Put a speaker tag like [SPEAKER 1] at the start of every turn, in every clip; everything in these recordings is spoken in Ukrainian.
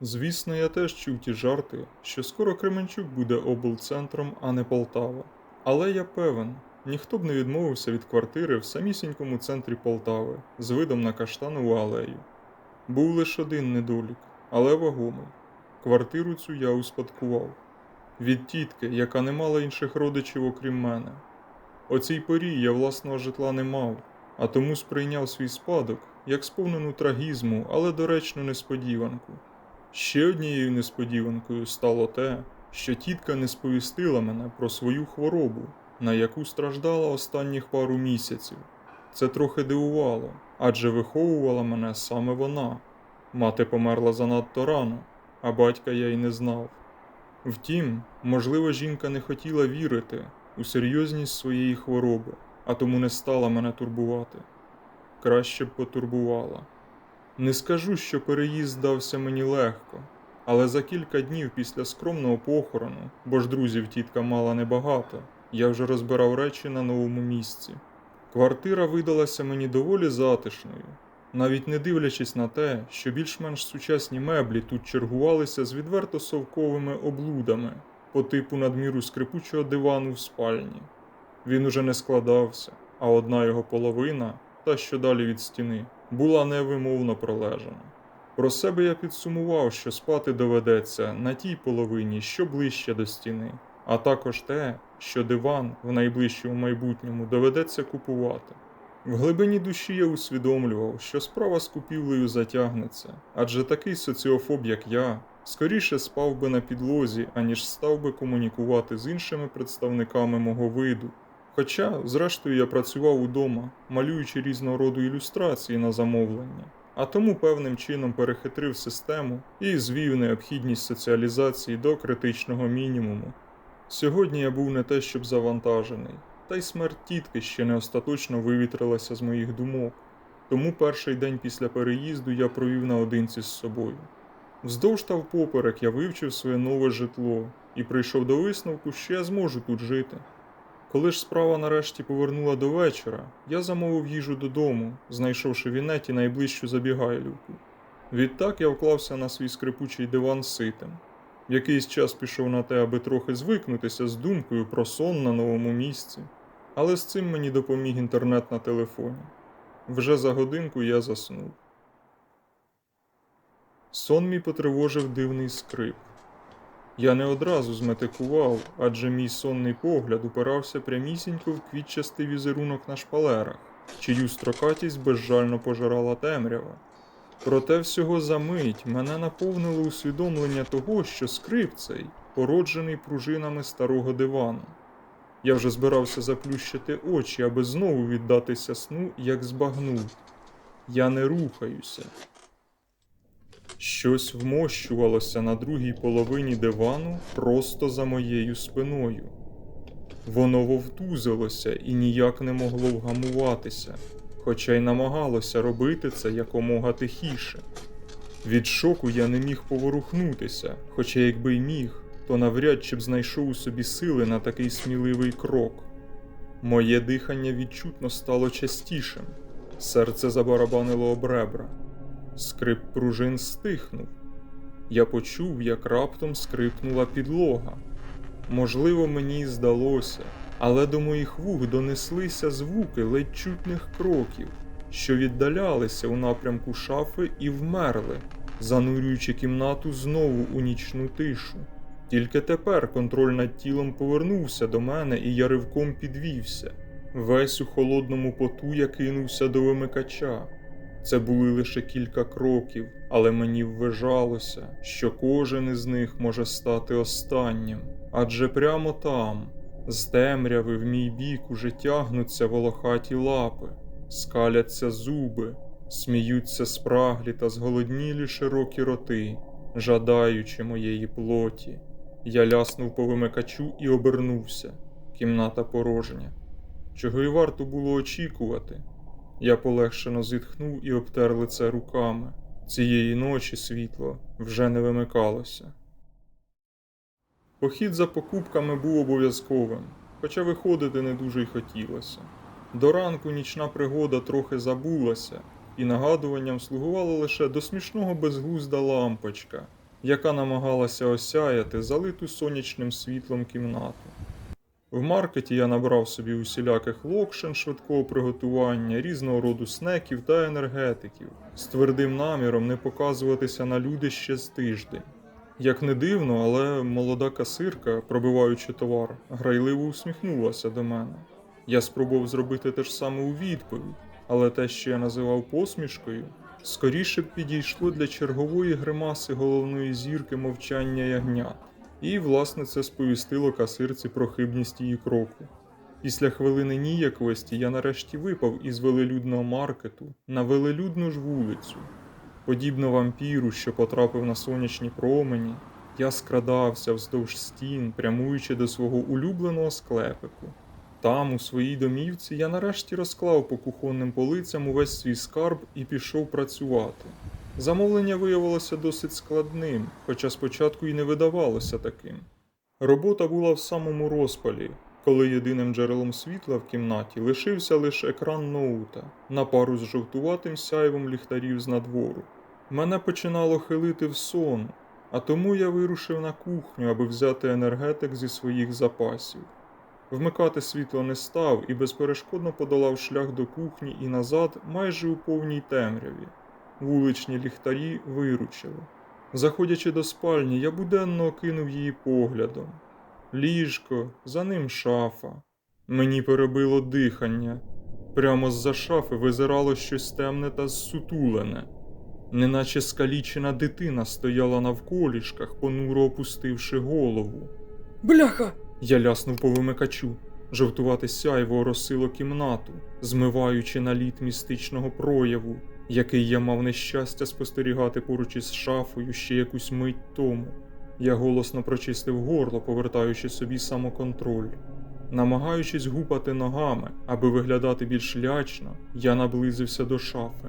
[SPEAKER 1] Звісно, я теж чув ті жарти, що скоро Кременчук буде облцентром, а не Полтава. Але я певен, ніхто б не відмовився від квартири в самісінькому центрі Полтави з видом на каштанову алею. Був лише один недолік, але вагомий. Квартиру цю я успадкував. Від тітки, яка не мала інших родичів, окрім мене. О цій порі я власного житла не мав, а тому сприйняв свій спадок як сповнену трагізму, але доречну несподіванку. Ще однією несподіванкою стало те, що тітка не сповістила мене про свою хворобу, на яку страждала останніх пару місяців. Це трохи дивувало, адже виховувала мене саме вона. Мати померла занадто рано, а батька я й не знав. Втім, можливо, жінка не хотіла вірити у серйозність своєї хвороби, а тому не стала мене турбувати. Краще б потурбувала. Не скажу, що переїзд дався мені легко, але за кілька днів після скромного похорону, бо ж друзів тітка мала небагато, я вже розбирав речі на новому місці. Квартира видалася мені доволі затишною, навіть не дивлячись на те, що більш-менш сучасні меблі тут чергувалися з відверто совковими облудами по типу надміру скрипучого дивану в спальні. Він уже не складався, а одна його половина, та що далі від стіни, була невимовно пролежана. Про себе я підсумував, що спати доведеться на тій половині, що ближче до стіни, а також те, що диван в найближчому майбутньому доведеться купувати. В глибині душі я усвідомлював, що справа з купівлею затягнеться, адже такий соціофоб, як я, скоріше спав би на підлозі, аніж став би комунікувати з іншими представниками мого виду. Хоча, зрештою, я працював удома, малюючи різного роду ілюстрації на замовлення, а тому певним чином перехитрив систему і звів необхідність соціалізації до критичного мінімуму. Сьогодні я був не те, щоб завантажений, та й смерть тітки ще не остаточно вивітрилася з моїх думок, тому перший день після переїзду я провів наодинці з собою. Вздовж та впоперек я вивчив своє нове житло і прийшов до висновку, що я зможу тут жити. Коли ж справа нарешті повернула до вечора, я замовив їжу додому, знайшовши в інеті найближчу забігайлівку. Відтак я вклався на свій скрипучий диван ситим. Якийсь час пішов на те, аби трохи звикнутися з думкою про сон на новому місці, але з цим мені допоміг інтернет на телефоні. Вже за годинку я заснув. Сон мій потривожив дивний скрип. Я не одразу зметикував, адже мій сонний погляд упирався прямісінько в квітчастий візерунок на шпалерах, чию строкатість безжально пожирала темрява. Проте всього за мить мене наповнило усвідомлення того, що скрип цей породжений пружинами старого дивану. Я вже збирався заплющити очі, аби знову віддатися сну, як збагнув. Я не рухаюся. Щось вмощувалося на другій половині дивану просто за моєю спиною. Воно вовтузилося і ніяк не могло вгамуватися, хоча й намагалося робити це якомога тихіше. Від шоку я не міг поворухнутися, хоча якби й міг, то навряд чи б знайшов у собі сили на такий сміливий крок. Моє дихання відчутно стало частішим, серце забарабанило об ребра. Скрип пружин стихнув. Я почув, як раптом скрипнула підлога. Можливо, мені здалося, але до моїх вух донеслися звуки ледь чутних кроків, що віддалялися у напрямку шафи і вмерли, занурюючи кімнату знову у нічну тишу. Тільки тепер контроль над тілом повернувся до мене, і я ривком підвівся. Весь у холодному поту я кинувся до вимикача. Це були лише кілька кроків, але мені вважалося, що кожен із них може стати останнім. Адже прямо там, з темряви в мій бік уже тягнуться волохаті лапи, скаляться зуби, сміються спраглі та зголоднілі широкі роти, жадаючи моєї плоті. Я ляснув по вимикачу і обернувся. Кімната порожня. Чого й варто було очікувати. Я полегшено зітхнув і обтер лице руками. Цієї ночі світло вже не вимикалося. Похід за покупками був обов'язковим, хоча виходити не дуже й хотілося. До ранку нічна пригода трохи забулася, і нагадуванням слугувала лише до смішного безглузда лампочка, яка намагалася осяяти залиту сонячним світлом кімнату. В маркеті я набрав собі усіляких локшин швидкого приготування, різного роду снеків та енергетиків з твердим наміром не показуватися на люди ще з тиждень. Як не дивно, але молода касирка, пробиваючи товар, грайливо усміхнулася до мене. Я спробував зробити те ж саме у відповідь, але те, що я називав посмішкою, скоріше б підійшло для чергової гримаси головної зірки мовчання ягнят. І, власне, це сповістило касирці про хибність її кроку. Після хвилини ніяковості я нарешті випав із велелюдного маркету на велелюдну ж вулицю. Подібно вампіру, що потрапив на сонячні промені, я скрадався вздовж стін, прямуючи до свого улюбленого склепику. Там, у своїй домівці, я нарешті розклав по кухонним полицям увесь свій скарб і пішов працювати. Замовлення виявилося досить складним, хоча спочатку і не видавалося таким. Робота була в самому розпалі, коли єдиним джерелом світла в кімнаті лишився лише екран ноута на пару з жовтуватим сяйвом ліхтарів з надвору. Мене починало хилити в сон, а тому я вирушив на кухню, аби взяти енергетик зі своїх запасів. Вмикати світло не став і безперешкодно подолав шлях до кухні і назад майже у повній темряві. Вуличні ліхтарі виручили. Заходячи до спальні, я буденно окинув її поглядом. Ліжко, за ним шафа. Мені перебило дихання. Прямо з-за шафи визирало щось темне та зсутулене. Неначе скалічена дитина стояла навколішках, понуро опустивши голову.
[SPEAKER 2] Бляха!
[SPEAKER 1] Я ляснув по вимикачу. Жовтувате сяйво оросило кімнату, змиваючи наліт містичного прояву, який я мав нещастя спостерігати поруч із шафою ще якусь мить тому. Я голосно прочистив горло, повертаючи собі самоконтроль. Намагаючись гупати ногами, аби виглядати більш лячно, я наблизився до шафи.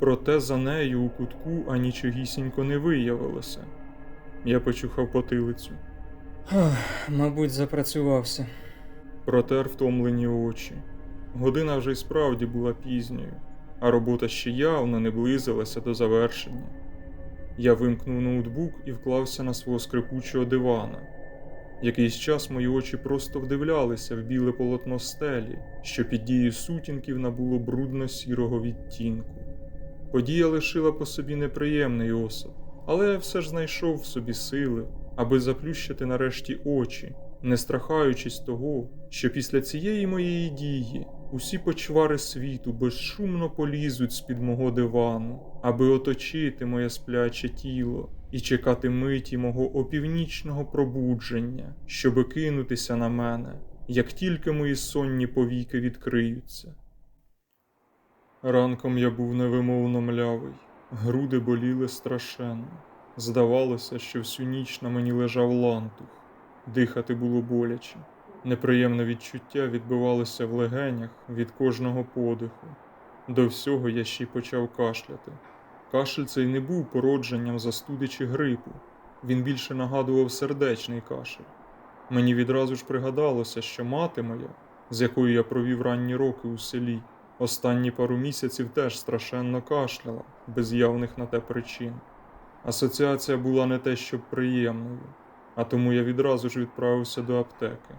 [SPEAKER 1] Проте за нею у кутку анічогісінько не виявилося. Я почухав потилицю.
[SPEAKER 2] Мабуть, запрацювався.
[SPEAKER 1] Протер втомлені очі. Година вже й справді була пізньою, а робота ще явно не близилася до завершення. Я вимкнув ноутбук і вклався на свого скрипучого дивана. Якийсь час мої очі просто вдивлялися в біле полотно стелі, що під дією сутінків набуло брудно-сірого відтінку. Подія лишила по собі неприємний осад, але я все ж знайшов в собі сили, аби заплющити нарешті очі, не страхаючись того, що після цієї моєї дії усі почвари світу безшумно полізуть з-під мого дивану, аби оточити моє спляче тіло і чекати миті мого опівнічного пробудження, щоби кинутися на мене, як тільки мої сонні повіки відкриються. Ранком я був невимовно млявий, груди боліли страшенно. Здавалося, що всю ніч на мені лежав лантух, дихати було боляче. Неприємне відчуття відбивалося в легенях від кожного подиху. До всього я ще й почав кашляти. Кашель цей не був породженням застуди чи грипу, він більше нагадував сердечний кашель. Мені відразу ж пригадалося, що мати моя, з якою я провів ранні роки у селі, останні пару місяців теж страшенно кашляла, без явних на те причин. Асоціація була не те, щоб приємною, а тому я відразу ж відправився до аптеки.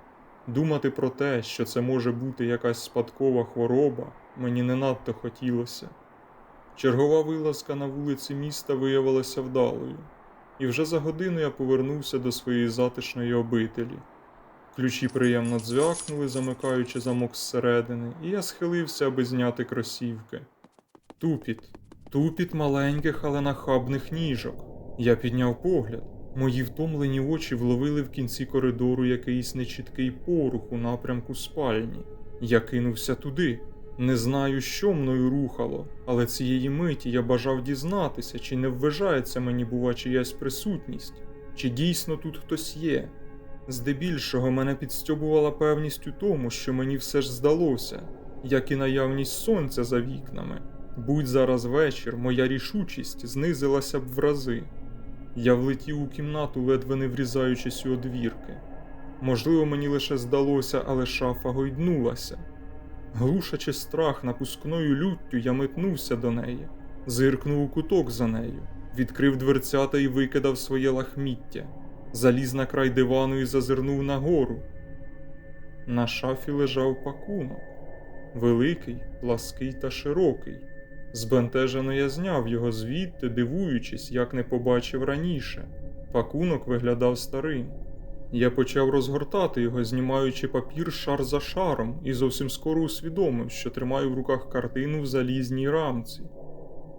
[SPEAKER 1] Думати про те, що це може бути якась спадкова хвороба, мені не надто хотілося. Чергова вилазка на вулиці міста виявилася вдалою, і вже за годину я повернувся до своєї затишної обителі. Ключі приємно дзвякнули, замикаючи замок зсередини, і я схилився, аби зняти кросівки. Тупіт, тупіт маленьких, але нахабних ніжок. Я підняв погляд. Мої втомлені очі вловили в кінці коридору якийсь нечіткий порух у напрямку спальні. Я кинувся туди. Не знаю, що мною рухало, але цієї миті я бажав дізнатися, чи не вважається мені, бува, чиясь присутність, чи дійсно тут хтось є. Здебільшого мене підстьобувала певність у тому, що мені все ж здалося, як і наявність сонця за вікнами. Будь зараз вечір, моя рішучість знизилася б в рази. Я влетів у кімнату, ледве не врізаючись у одвірки. Можливо, мені лише здалося, але шафа гойднулася. Глушачи страх напускною люттю, я метнувся до неї, зиркнув у куток за нею. відкрив дверцята і викидав своє лахміття, заліз на край дивану і зазирнув нагору. На шафі лежав пакунок, великий, плаский та широкий. Збентежено я зняв його звідти, дивуючись, як не побачив раніше. Пакунок виглядав старим. Я почав розгортати його, знімаючи папір шар за шаром, і зовсім скоро усвідомив, що тримаю в руках картину в залізній рамці.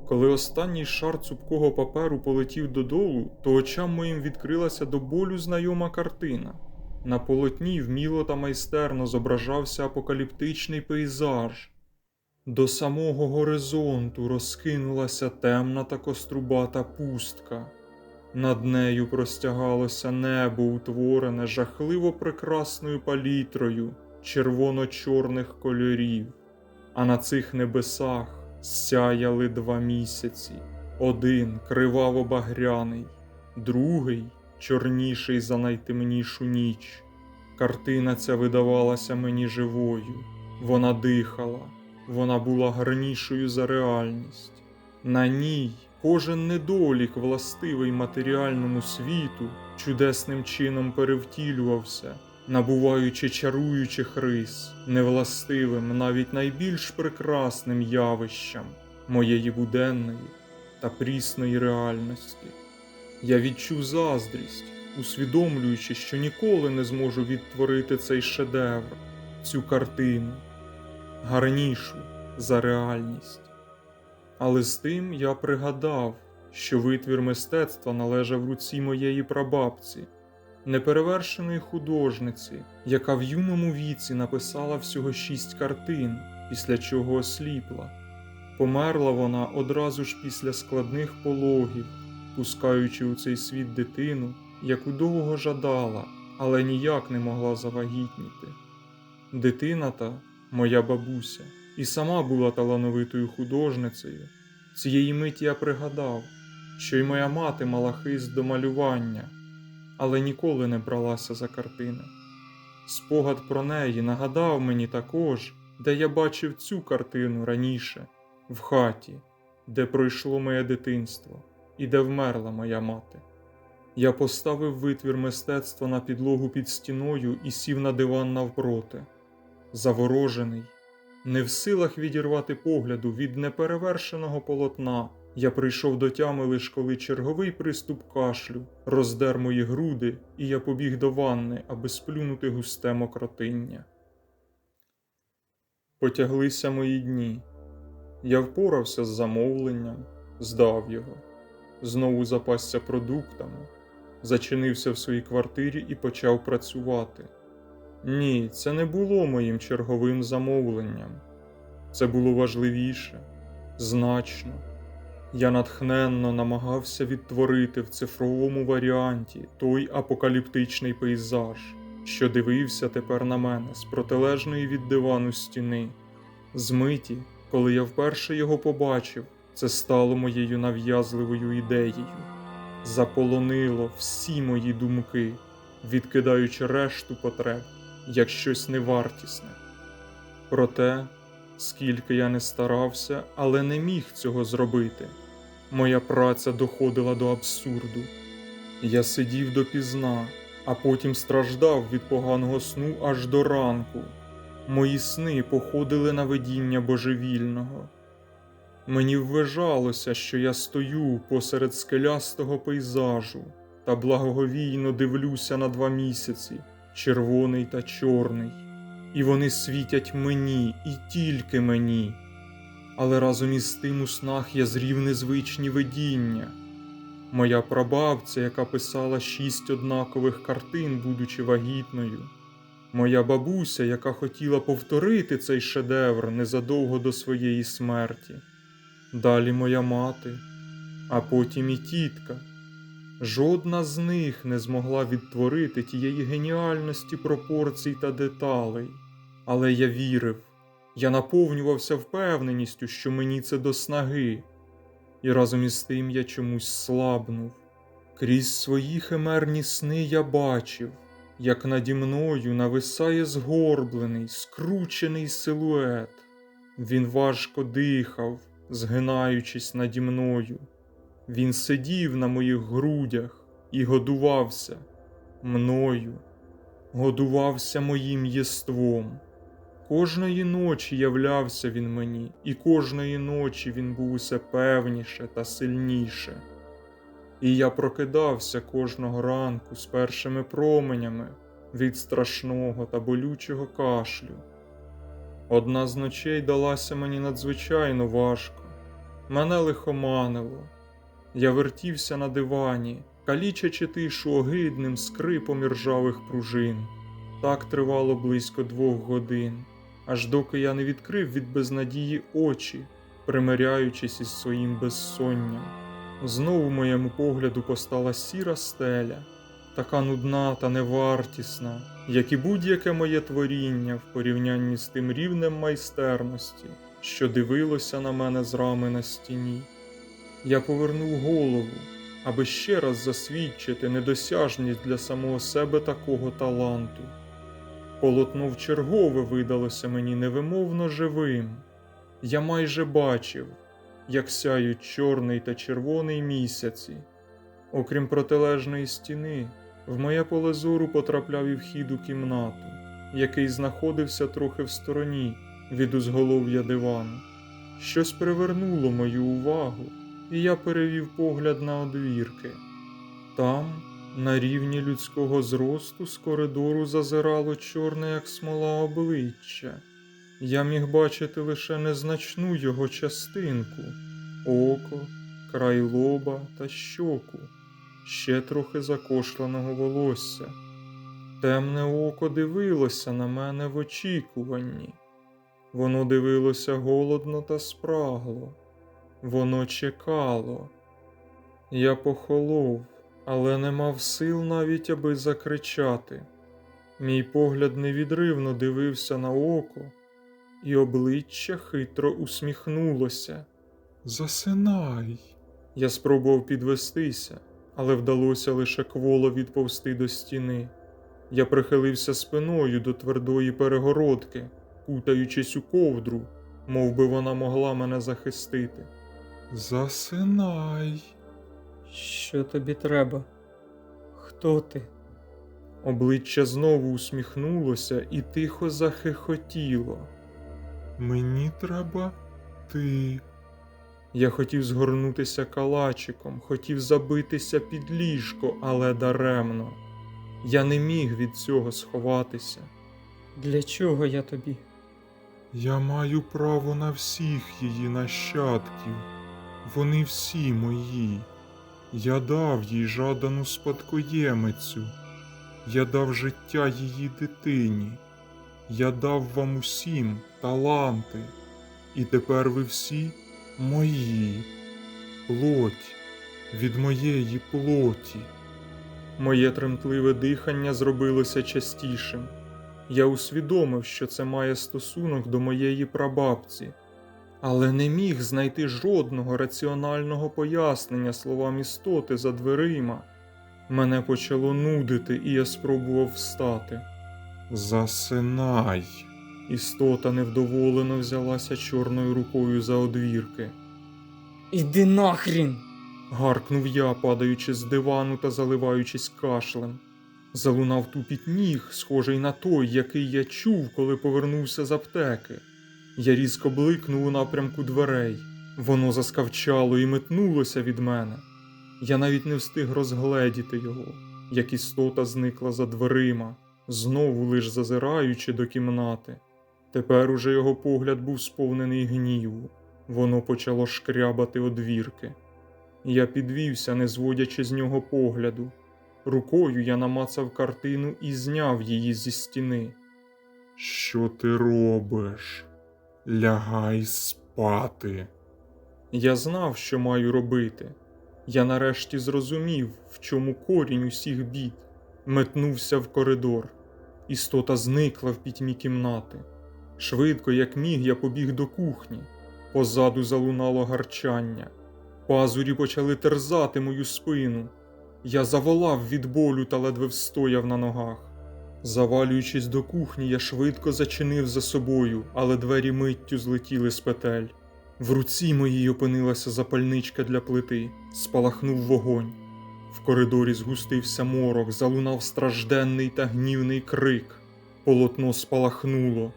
[SPEAKER 1] Коли останній шар цупкого паперу полетів додолу, то очам моїм відкрилася до болю знайома картина. На полотні вміло та майстерно зображався апокаліптичний пейзаж. До самого горизонту розкинулася темна та кострубата пустка. Над нею простягалося небо, утворене жахливо прекрасною палітрою червоно-чорних кольорів, а на цих небесах сяяли два місяці: один криваво-багряний, другий чорніший за найтемнішу ніч. Картина ця видавалася мені живою, вона дихала, вона була гарнішою за реальність. На ній кожен недолік, властивий матеріальному світу, чудесним чином перевтілювався, набуваючи чаруючих рис, невластивим навіть найбільш прекрасним явищам моєї буденної та прісної реальності. Я відчув заздрість, усвідомлюючи, що ніколи не зможу відтворити цей шедевр, цю картину, гарнішу за реальність. Але з тим я пригадав, що витвір мистецтва належав руці моєї прабабці, неперевершеної художниці, яка в юному віці написала всього шість картин, після чого осліпла. Померла вона одразу ж після складних пологів, пускаючи у цей світ дитину, яку довго жадала, але ніяк не могла завагітніти. Дитина та моя бабуся і сама була талановитою художницею. Цієї миті я пригадав, що й моя мати мала хист до малювання, але ніколи не бралася за картини. Спогад про неї нагадав мені також, де я бачив цю картину раніше, в хаті, де пройшло моє дитинство і де вмерла моя мати. Я поставив витвір мистецтва на підлогу під стіною і сів на диван навпроти, заворожений, не в силах відірвати погляду від неперевершеного полотна. Я прийшов до тями лиш коли черговий приступ кашлю роздер мої груди, і я побіг до ванни, аби сплюнути густе мокротиння. Потяглися мої дні. Я впорався з замовленням, здав його, знову запасся продуктами, зачинився в своїй квартирі і почав працювати. Ні, це не було моїм черговим замовленням. Це було важливіше, значно. Я натхненно намагався відтворити в цифровому варіанті той апокаліптичний пейзаж, що дивився тепер на мене з протилежної від дивану стіни. Змиті, коли я вперше його побачив, це стало моєю нав'язливою ідеєю. Заполонило всі мої думки, відкидаючи решту потреб як щось невартісне. Проте, скільки я не старався, але не міг цього зробити. Моя праця доходила до абсурду. Я сидів допізна, а потім страждав від поганого сну аж до ранку. Мої сни походили на видіння божевільного. Мені вважалося, що я стою посеред скелястого пейзажу та благоговійно дивлюся на два місяці, червоний та чорний, і вони світять мені і тільки мені. Але разом із тим у снах я зрів незвичні видіння. Моя прабабця, яка писала шість однакових картин, будучи вагітною, моя бабуся, яка хотіла повторити цей шедевр незадовго до своєї смерті, далі моя мати, а потім і тітка. Жодна з них не змогла відтворити тієї геніальності пропорцій та деталей, але я вірив, я наповнювався впевненістю, що мені це до снаги, і разом із тим я чомусь слабнув. Крізь свої химерні сни я бачив, як наді мною нависає згорблений, скручений силует. Він важко дихав, згинаючись наді мною. Він сидів на моїх грудях і годувався мною, годувався моїм єством. Кожної ночі являвся він мені, і кожної ночі він був усе певніше та сильніше. І я прокидався кожного ранку з першими променями від страшного та болючого кашлю. Одна з ночей далася мені надзвичайно важко, мене лихоманило. Я вертівся на дивані, калічачи тишу огидним скрипом іржавих пружин. Так тривало близько двох годин, аж доки я не відкрив від безнадії очі, примиряючись із своїм безсонням. Знову моєму погляду постала сіра стеля, така нудна та невартісна, як і будь-яке моє творіння в порівнянні з тим рівнем майстерності, що дивилося на мене з рами на стіні. Я повернув голову, аби ще раз засвідчити недосяжність для самого себе такого таланту. Полотно вчергове видалося мені невимовно живим. Я майже бачив, як сяють чорний та червоний місяці. Окрім протилежної стіни, в моє поле зору потрапляв і вхід у кімнату, який знаходився трохи в стороні від узголов'я дивану. Щось привернуло мою увагу, і я перевів погляд на одвірки. Там, на рівні людського зросту, з коридору зазирало чорне, як смола обличчя. Я міг бачити лише незначну його частинку око, край лоба та щоку, ще трохи закошленого волосся. Темне око дивилося на мене в очікуванні. Воно дивилося голодно та спрагло. Воно чекало. Я похолов, але не мав сил навіть аби закричати. Мій погляд невідривно дивився на око, і обличчя хитро усміхнулося. Засинай. Я спробував підвестися, але вдалося лише кволо відповсти до стіни. Я прихилився спиною до твердої перегородки, кутаючись у ковдру, мов би вона могла мене захистити. Засинай.
[SPEAKER 2] Що тобі треба? Хто ти?
[SPEAKER 1] Обличчя знову усміхнулося і тихо захихотіло. Мені треба ти. Я хотів згорнутися калачиком, хотів забитися під ліжко, але даремно. Я не міг від цього сховатися.
[SPEAKER 2] Для чого я тобі?
[SPEAKER 1] Я маю право на всіх її нащадків. Вони всі мої. Я дав їй жадану спадкоємицю. Я дав життя її дитині. Я дав вам усім таланти. І тепер ви всі мої. Плоть від моєї плоті. Моє тремтливе дихання зробилося частішим. Я усвідомив, що це має стосунок до моєї прабабці, але не міг знайти жодного раціонального пояснення словам істоти за дверима. Мене почало нудити, і я спробував встати. Засинай. Істота невдоволено взялася чорною рукою за одвірки.
[SPEAKER 2] Іди нахрін!
[SPEAKER 1] Гаркнув я, падаючи з дивану та заливаючись кашлем. Залунав тупіт ніг, схожий на той, який я чув, коли повернувся з аптеки. Я різко бликнув у напрямку дверей. Воно заскавчало і метнулося від мене. Я навіть не встиг розгледіти його, як істота зникла за дверима, знову лиш зазираючи до кімнати. Тепер уже його погляд був сповнений гніву. Воно почало шкрябати одвірки. Я підвівся, не зводячи з нього погляду. Рукою я намацав картину і зняв її зі стіни. Що ти робиш? Лягай спати. Я знав, що маю робити. Я нарешті зрозумів, в чому корінь усіх бід. Метнувся в коридор. Істота зникла в пітьмі кімнати. Швидко, як міг, я побіг до кухні. Позаду залунало гарчання. Пазурі почали терзати мою спину. Я заволав від болю та ледве встояв на ногах. Завалюючись до кухні, я швидко зачинив за собою, але двері миттю злетіли з петель. В руці моїй опинилася запальничка для плити, спалахнув вогонь. В коридорі згустився морок, залунав стражденний та гнівний крик. Полотно спалахнуло.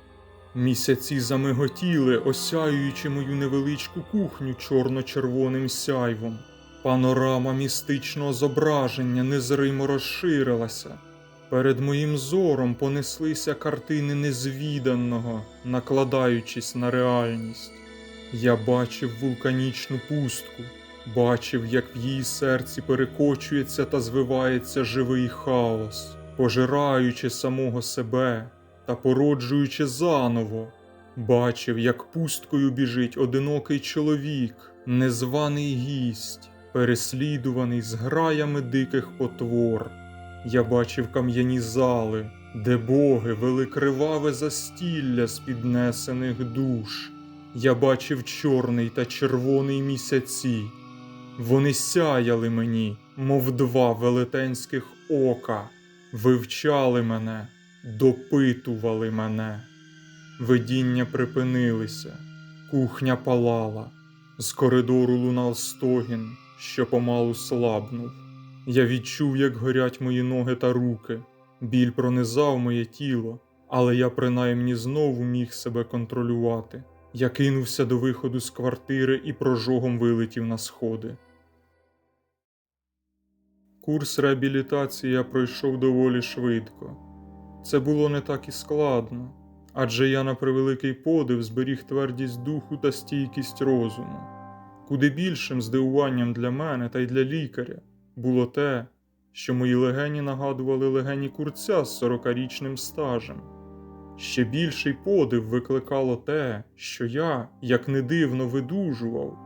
[SPEAKER 1] Місяці замиготіли, осяюючи мою невеличку кухню чорно-червоним сяйвом. Панорама містичного зображення незримо розширилася. Перед моїм зором понеслися картини незвіданого, накладаючись на реальність. Я бачив вулканічну пустку, бачив, як в її серці перекочується та звивається живий хаос, пожираючи самого себе та породжуючи заново. Бачив, як пусткою біжить одинокий чоловік, незваний гість, переслідуваний зграями диких потвор. Я бачив кам'яні зали, де боги вели криваве застілля з піднесених душ. Я бачив чорний та червоний місяці. Вони сяяли мені, мов два велетенських ока, вивчали мене, допитували мене. Видіння припинилися, кухня палала, з коридору лунав стогін, що помалу слабнув. Я відчув, як горять мої ноги та руки. Біль пронизав моє тіло, але я принаймні знову міг себе контролювати. Я кинувся до виходу з квартири і прожогом вилетів на сходи. Курс реабілітації я пройшов доволі швидко. Це було не так і складно, адже я на превеликий подив зберіг твердість духу та стійкість розуму. Куди більшим здивуванням для мене та й для лікаря було те, що мої легені нагадували легені курця з 40-річним стажем. Ще більший подив викликало те, що я, як не дивно, видужував,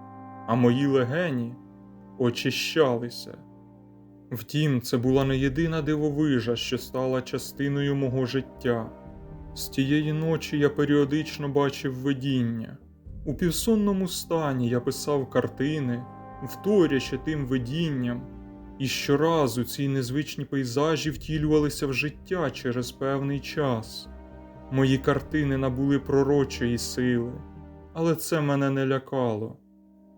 [SPEAKER 1] а мої легені очищалися. Втім, це була не єдина дивовижа, що стала частиною мого життя. З тієї ночі я періодично бачив видіння. У півсонному стані я писав картини, вторячи тим видінням, і щоразу ці незвичні пейзажі втілювалися в життя через певний час. Мої картини набули пророчої сили, але це мене не лякало.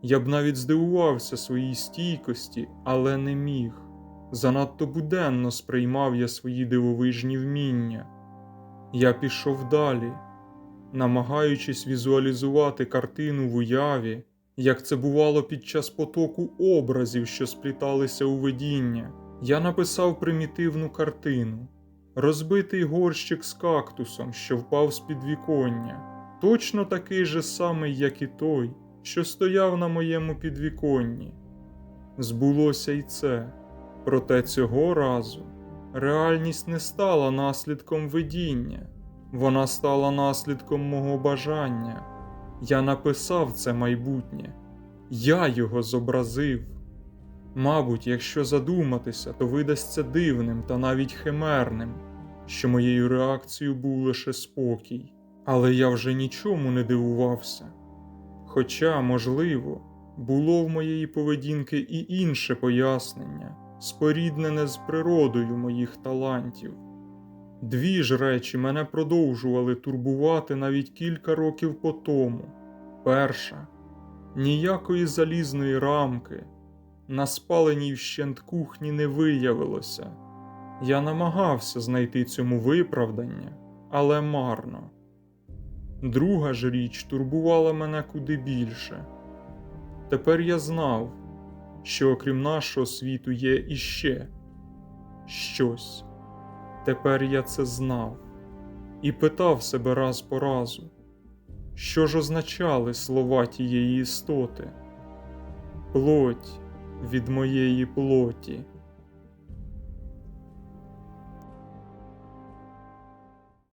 [SPEAKER 1] Я б навіть здивувався своїй стійкості, але не міг. Занадто буденно сприймав я свої дивовижні вміння. Я пішов далі, намагаючись візуалізувати картину в уяві, як це бувало під час потоку образів, що спліталися у видіння. Я написав примітивну картину розбитий горщик з кактусом, що впав з підвіконня, точно такий же самий, як і той, що стояв на моєму підвіконні. Збулося й це, проте цього разу реальність не стала наслідком видіння, вона стала наслідком мого бажання. Я написав це майбутнє, я його зобразив. Мабуть, якщо задуматися, то видасться дивним та навіть химерним, що моєю реакцією був лише спокій, але я вже нічому не дивувався. Хоча, можливо, було в моєї поведінки і інше пояснення, споріднене з природою моїх талантів. Дві ж речі мене продовжували турбувати навіть кілька років по тому. Перша ніякої залізної рамки на спаленій вщент кухні не виявилося. Я намагався знайти цьому виправдання, але марно. Друга ж річ турбувала мене куди більше. Тепер я знав, що окрім нашого світу є іще щось. Тепер я це знав і питав себе раз по разу, що ж означали слова тієї істоти? Плоть від моєї плоті.